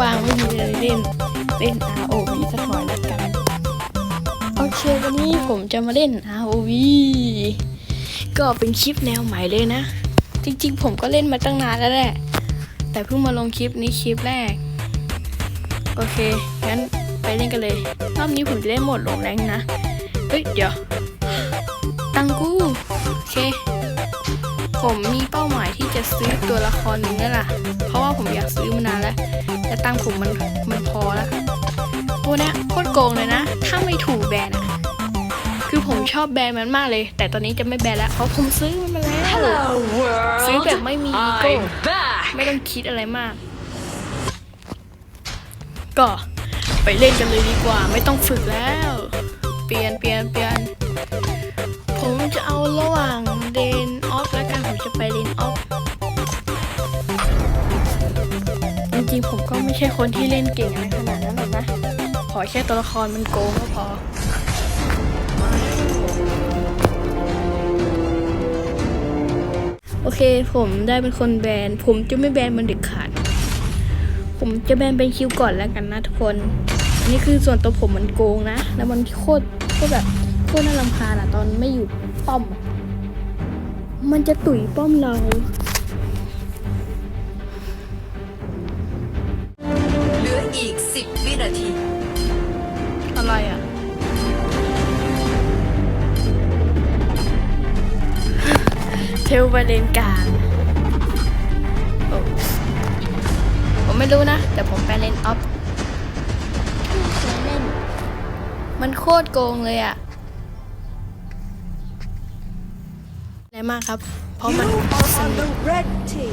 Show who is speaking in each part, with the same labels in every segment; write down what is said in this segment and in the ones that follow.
Speaker 1: ว่างๆไม่มีอะไรเล่นเล่น ROV สักหน่อยละกันโอเควันนี้ผมจะมาเล่น ROV ก็เป็นคลิปแนวใหม่เลยนะ จริงๆ ผมก็เล่นมาตั้งนานแล้วแหละ แต่เพิ่งมาลงคลิปนี้คลิปแรก โอเคงั้นไปเล่นกันเลยรอบนี้ผมจะได้โหมดลงแรงนะ เฮ้ยเดี๋ยว ตังกู โอเค ผมมีเป้าหมายที่จะซื้อตัวละครหนึ่งนั่นแหละ เพราะว่าผมอยากซื้อมานานแล้ว แต่ตังค์ผมมันมันพอแล้วตัวเนี้ยโคตรโกงเลยนะ ถ้าไม่ถูกแบนอะคือผมชอบแบนมันมากเลย แต่ตอนนี้จะไม่แบนแล้วเพราะผมซื้อมันมาแล้ว
Speaker 2: world.
Speaker 1: ซื้อแบบไม่มีอีโก้
Speaker 2: I'm back.
Speaker 1: ไม่ต้องคิดอะไรมาก ก็ไปเล่นกันเลยดีกว่า ไม่ต้องฝึกแล้ว เปลี่ยนเปลี่ยนเปลี่ยนผมจะเอาระหว่างเดนออฟแล้วกัน ผมจะไปเดนออฟจริงๆผมก็ไม่ใช่คนที่เล่นเก่งอะไรขนาดนั้นหรอกนะ ขอแค่ตัวละครมันโกงก็พอโอเคผมได้เป็นคนแบน ผมจะไม่แบนมันเด็ดขาด ผมจะแบนเป็นคิวก่อนแล้วกันนะทุกคน อันนี้คือส่วนตัวผมมันโกงนะ แล้วมันโคตรโคตรแบบโคตรน่ารำคาญอะตอนไม่อยู่ป้อมอะ มันจะตุ๋ยป้อมเรา
Speaker 2: เหลืออีก 10 วินาที
Speaker 1: อะไรอะ เทลไปเลนกลางโอ้ผมไม่รู้นะ แต่ผมไปเลนออฟเล่นมันโคตรโกงเลยอะ ไรมากครับ เพราะมันสนุก
Speaker 2: red team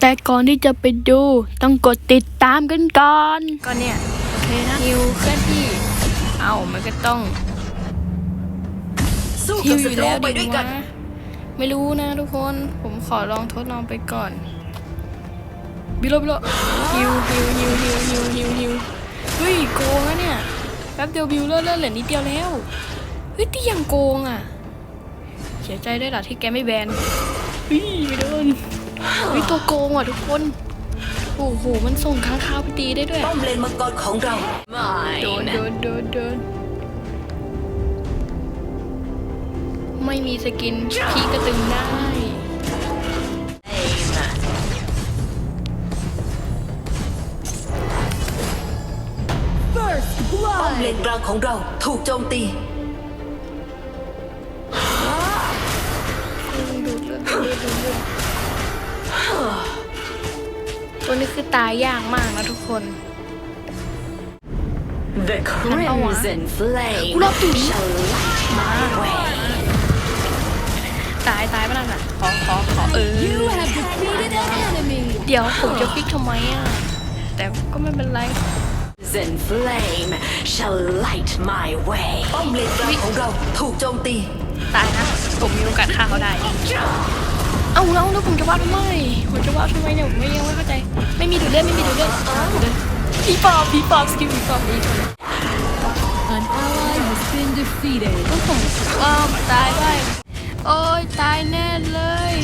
Speaker 1: แต่ก่อนที่จะไปดู ต้องกดติดตามกันก่อน ก็เนี่ย โอเคนะฮิวเคลื่อนที่ เอามันก็ต้อง
Speaker 2: สู้
Speaker 1: ฮิ
Speaker 2: กับ
Speaker 1: วอ
Speaker 2: ศั
Speaker 1: ยู่
Speaker 2: ตรู
Speaker 1: แล้ว
Speaker 2: ไป
Speaker 1: ดี
Speaker 2: ด้วยกั
Speaker 1: วะ
Speaker 2: น
Speaker 1: ไม่รู้นะทุกคน ผมขอลองทดลองไปก่อนบิโลบิโลฮิวฮิวฮิวฮิวฮิวฮิวฮิวเฮ้ยโกงอะเนี่ยแป๊บเดียวบิวเลิศเลิศเหลือนิดเดียวแล้ว เฮ้ยที่ยังโกงอะเสียใจด้วยล่ะที่แกไม่แบนเฮ้ยไม่โดนเฮ้ยตัวโกงอะทุกคน โอ้โห มันส่งค้างคาวไปตีได้ด้วย
Speaker 2: ป้อมเลนมังกรของเรา
Speaker 1: โดนโดนโดนโดนไม่มีสกิน พี่ก็ตึงได้
Speaker 2: ป้อมเลนกลางของเราถูกโจมตี
Speaker 1: นี้คือตายยากมากนะทุกคน
Speaker 2: The crimson flame
Speaker 1: กูรอบตูด
Speaker 2: shall light my way
Speaker 1: ตายตายปะนั่นอะขอขอขอเออเดี๋ยวผมจะฟิกทำไมอะ แต่ก็ไม่เป็นไร
Speaker 2: Crimson flame shall light my way ป้อมเลนกลางของเราถูกโจมตี
Speaker 1: ตายนะ ผมมีโอกาสฆ่าเขาได้ เอาแล้วแล้วผมจะวาดทำไมผมจะวาดทำไมเนี่ยผมไม่ยังไม่เข้าใจ ไม่มีดูดเลือดไม่มีดูดเลือดดูดเลือดผีปอบผีปอบสกิลผีปอบผีปอบ
Speaker 3: An ally has been defeated.
Speaker 1: ก็ผมอ้าวตายไปโอ้ยตายแน่เลย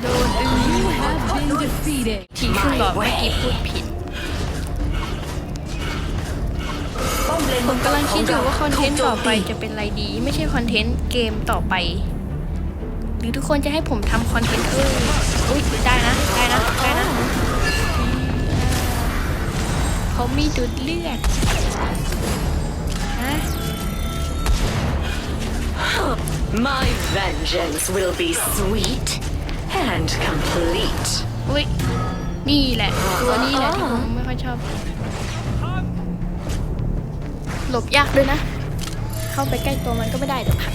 Speaker 1: โดนอื
Speaker 3: You
Speaker 1: อ
Speaker 3: have been defeated.
Speaker 1: ทีขึ้นหลอดเมื่อกี้พูดผิด ผ
Speaker 2: มกำ
Speaker 1: ลังคิดอยู่ว่าคอนเทนต์ต่อไปจะเป็นอะไรดี ไม่ใช่คอนเทนต์เกมต่อไป หรือทุกคนจะให้ผมทำคอนเทนต์เอออุ้ยได้นะ ได้นะ ได้นะเขามีดูดเลือดฮะ
Speaker 2: My vengeance will be sweet and complete
Speaker 1: อุ้ยนี่แหละ ตัวนี้แหละที่ผมไม่ค่อยชอบ หลบยากด้วยนะ เข้าไปใกล้ตัวมันก็ไม่ได้เดี๋ยวผลัก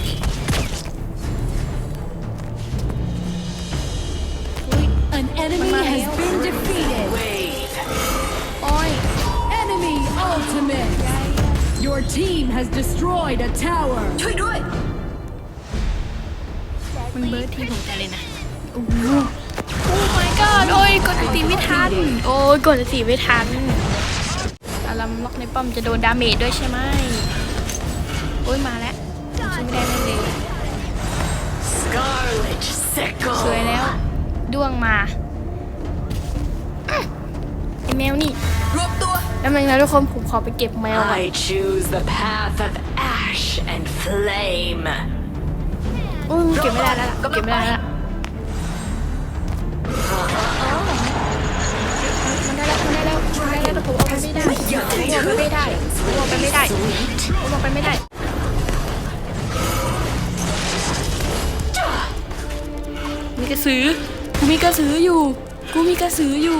Speaker 3: An enemy
Speaker 1: Mamma
Speaker 3: has
Speaker 1: mia.
Speaker 3: been defeated.
Speaker 2: wave
Speaker 1: โอ้ย
Speaker 3: Enemy ultimate. Your team has destroyed a tower.
Speaker 2: ช่วยด้วย
Speaker 1: มันเบิร์ดที่ผมจะเลยนะ โอ้โหโอ้ my god โอ้ยกดตีไม่ทัน โอ้ยกดตีไม่ทันอารัมล็อกในป้อมจะโดนดาเมจด้วยใช่ไหมโอ้ยมาแล้วช่วยไม่ได้แน่เลย
Speaker 2: Scarlet
Speaker 1: สวย
Speaker 2: sickle
Speaker 1: แล้ว ด้วงมาแมวนี่
Speaker 2: รวมตัว
Speaker 1: แล้วมันนะทุกคนผมขอไปเก็บแมวก่อน
Speaker 2: I choose the path of ash and flame
Speaker 1: อุ้ยมันเก็บไม่ได้แล้วล่ะเก็บไม่ได้แล้วล่ะมันได้แล้วมันได้แล้วมันได้แล้วแต่ผมเอาไปไม่ได้ผมเอาไปไม่ได้ผมเอาไปไม่ได้ผมเอาไปไม่ได้มีกระสือ กูมีกระสืออยู่ กูมีกระสืออยู่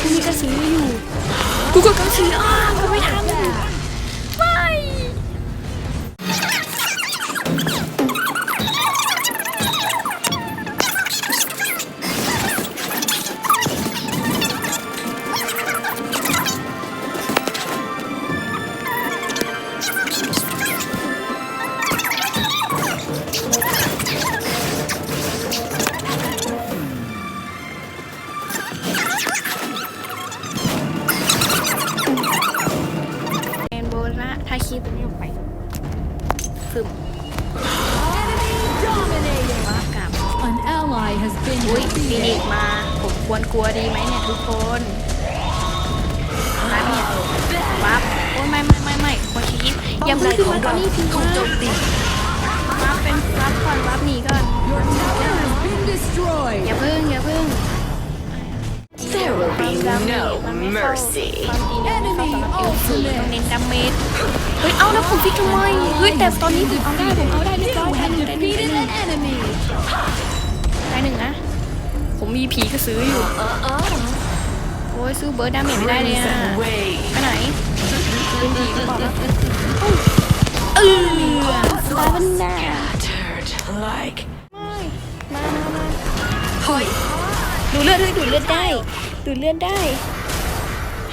Speaker 1: กูมีกระสืออยู่ กูก็กระสืออ้ากูไม่ทำ ทุกคนมาเนี่ยวับโอ้ยไม่ไม่ไม่ไม่ควรคีบอย่าเพิ่งขึ้นมาตอนนี้พี่
Speaker 2: ถูกโจมตี
Speaker 1: วับเป็นวับก่อนวับหนีก่อน
Speaker 3: Your tower has been destroyed.
Speaker 1: อย่าเพิ่งอย่าเพิ่ง
Speaker 2: There will
Speaker 1: ความ
Speaker 2: be
Speaker 1: ดาเมจ
Speaker 2: no
Speaker 1: มันไม่เข้า
Speaker 2: mercy
Speaker 1: ความตีเนี่ยไม่เข้าสำหรับเอลซีต้องเน้นดาเมจเฮ้ยเอาแล้วผมฟิกทำไมเฮ้ยแต่ตอนนี้ผมเอาได้ผมเอาได้เรียบร้อยได้หนึ่งได้หนึ่งได้
Speaker 3: Defeated
Speaker 1: หนึ่ง
Speaker 3: an enemy.
Speaker 1: ได้หนึ่งนะ ผมมีผีกระสืออยู่ โอ้ยสู้เบิร์ดดาเมจไม่ได้เลยอะ
Speaker 2: Crimson wave
Speaker 1: ไปไหนเป็นผีหรือเปล่าวะเออสตาร์บันดา
Speaker 2: scattered like
Speaker 1: ไม่มามามา
Speaker 2: ถอย
Speaker 1: ดูเลือดด้วยดูดเลือดได้ดูดเลือดได้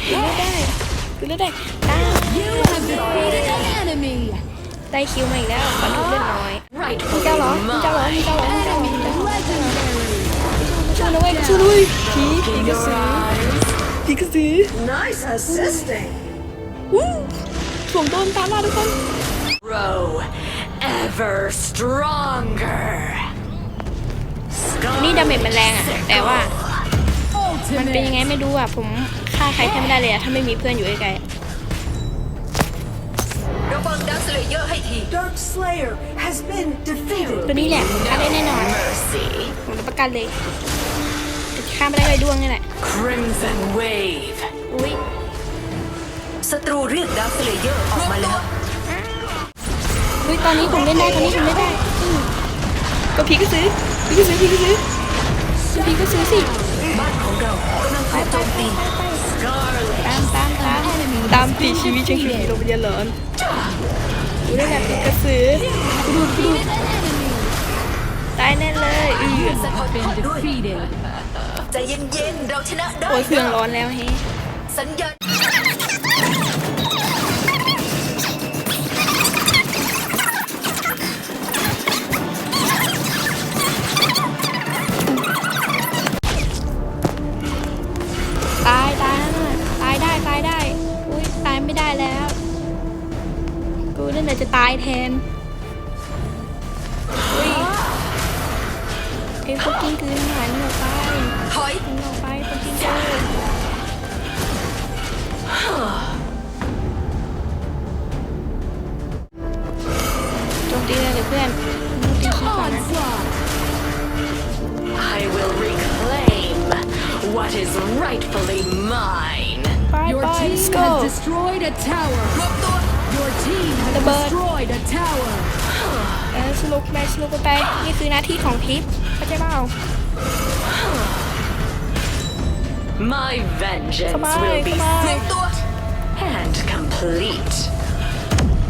Speaker 1: ดูดเลือดได้ดูดเลือดได้ตาย
Speaker 3: You have defeated an enemy.
Speaker 1: ได้คิวมาอีกแล้วขอดูดเลือดน้อย
Speaker 2: rightfully
Speaker 1: เจ้าเหรอเจ้าเหรอ
Speaker 2: mine
Speaker 1: เจ้าเหรอเจ้าเหรอ
Speaker 3: Enemy legendary.
Speaker 1: ช่วยด้วยช่วยด้วยผีผีกระสือผีกระสือ
Speaker 2: nice assisting
Speaker 1: วู้ถ่วงโดนตามมาทุกคน
Speaker 2: grow ever stronger
Speaker 1: นี่ดาเมจมันแรงอะแต่ว่า มันเป็นยังไง
Speaker 3: Ultimate.
Speaker 1: ไม่รู้อะผมฆ่าใครแทบไม่ได้เลยอะถ้าไม่มีเพื่อนอยู่ใกล้
Speaker 2: ระวังดักสเลเยอร์ให้ที
Speaker 4: Dark Slayer has been defeated.
Speaker 1: ๆตัวนี้แหละผมฆ่าได้แน่นอน
Speaker 2: mercy
Speaker 1: ผมรับประกันเลย แต่ฆ่าไม่ได้เลยด้วงนี่แหละ
Speaker 2: crimson wave
Speaker 1: อุ้ย
Speaker 2: ศัตรูเรียกดักสเลเยอร์ออกมาแล้ว
Speaker 1: อุ้ยตอนนี้ผมเล่นได้ตอนนี้ผมเล่นได้อืมก็ผีกระสือผีกระสือผีกระสือผีกระสือสิ
Speaker 2: บ้านของเรากำลังถูกโจมตี Scarlet
Speaker 1: ตามตามตามตามตีชีวิตช่างชีวิตโรงพยาบาลหลอนดูได้แหละผีกระสือกูดูกูดูตายแน่เลยอือ
Speaker 3: Been defeated.
Speaker 2: ใจเย็นๆเราชนะได้
Speaker 1: โอ้ยเครื่องร้อนแล้วเฮ้
Speaker 2: สัญญาณ
Speaker 1: ตายตายนะตายได้ตายได้อุ้ยตายไม่ได้แล้ว กูนั่นแหละจะตายแทนอุ้ยไอ้พวกกิ้งกือหันออกไป
Speaker 2: ถอย
Speaker 1: หันออกไปพวกกิ้งกือโจมตีเลยเดี๋ยวเพื่อนมึงตีขี้ก่อนนะ
Speaker 3: Onslaught.
Speaker 2: I will reclaim what is rightfully mine
Speaker 1: ไป
Speaker 3: Your
Speaker 1: ไป
Speaker 3: team
Speaker 1: let's go
Speaker 3: has destroyed a tower.
Speaker 2: รวมตัว
Speaker 3: Your team has
Speaker 1: Rebirth.
Speaker 3: destroyed a tower.
Speaker 1: เออสนุกไปสนุกไป นี่คือหน้าที่ของพิษเข้าใจเปล่า
Speaker 2: My vengeance
Speaker 1: Come on,
Speaker 2: will be
Speaker 1: come on.
Speaker 2: รวมตัว and complete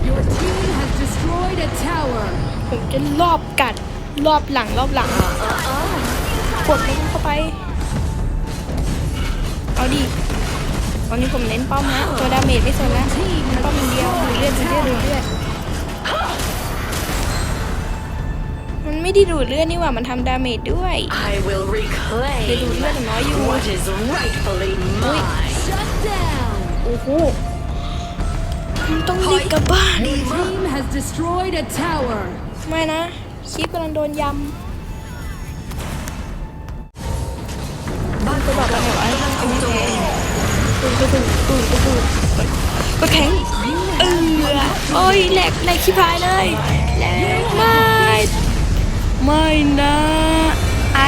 Speaker 3: Your team has destroyed a tower.
Speaker 1: ผมจะรอบกัดรอบหลังรอบหลังกดลงเข้าไป เอาดิตอนนี้ผมเน้นป้อมนะ ตัวดาเมจไม่สนนะป้อมอย่างเดียวดูดเลือดดูดเลือดดูดเลือด ไม่ได้ดูดเลือดนี่หว่ามันทำดาเมจด้วย
Speaker 2: I will reclaim
Speaker 1: เดี๋ยวดูดเลือดน้อยอยู่
Speaker 2: what is rightfully mine
Speaker 3: Shut down.
Speaker 1: โอ้โหมันต้องรีบกลับบ้าน
Speaker 3: Your team has destroyed a tower.
Speaker 1: ไม่นะคลิปกำลังโดนยำบ้านก็บอกว่าไงวะไม่แพ้ก็แข็งเออโอ้ยแหลกแหลกชิบหายเลยแหลกไม่ ไม่นะไอ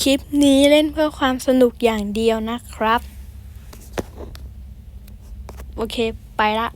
Speaker 1: คลิปนี้เล่นเพื่อความสนุกอย่างเดียวนะครับ โอเค ไปละ